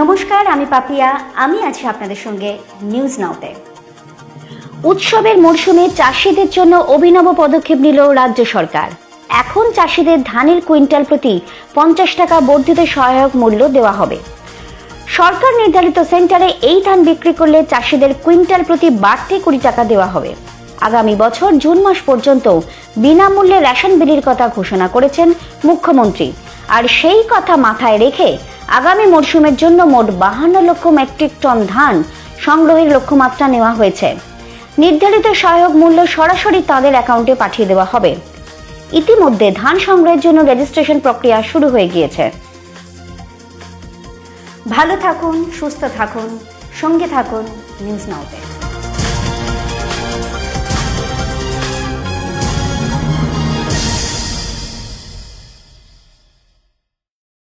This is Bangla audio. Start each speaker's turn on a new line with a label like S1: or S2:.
S1: নমস্কার, আমি পাপিয়া। আমি আছি আপনাদের সঙ্গে নিউজ নাওতে উৎসবের মরশুমে চাষিদের জন্য অভিনব পদক্ষেপ নিল রাজ্য সরকার। এখন চাষিদের ধানের কুইন্টাল প্রতি পঞ্চাশ টাকা বর্ধিত সহায়ক মূল্য দেওয়া হবে। সরকার নির্ধারিত সেন্টারে এই ধান বিক্রি করলে চাষিদের কুইন্টাল প্রতি বাড়তি কুড়ি টাকা দেওয়া হবে। আগামী বছর জুন মাস পর্যন্ত বিনামূল্যে রেশন বিলির কথা ঘোষণা করেছেন মুখ্যমন্ত্রী। আর সেই কথা মাথায় রেখে আগামী মরশুমের জন্য মোট বাহান্ন লক্ষ মেট্রিক টন ধান সংগ্রহের লক্ষ্যমাত্রা নেওয়া হয়েছে। নির্ধারিত সহায়ক মূল্য সরাসরি তাদের অ্যাকাউন্টে পাঠিয়ে দেওয়া হবে। ইতিমধ্যে ধান সংগ্রহের জন্য রেজিস্ট্রেশন প্রক্রিয়া শুরু হয়ে গিয়েছে। ভালো থাকুন, সুস্থ থাকুন, সঙ্গে থাকুন, নিউজ নাওতে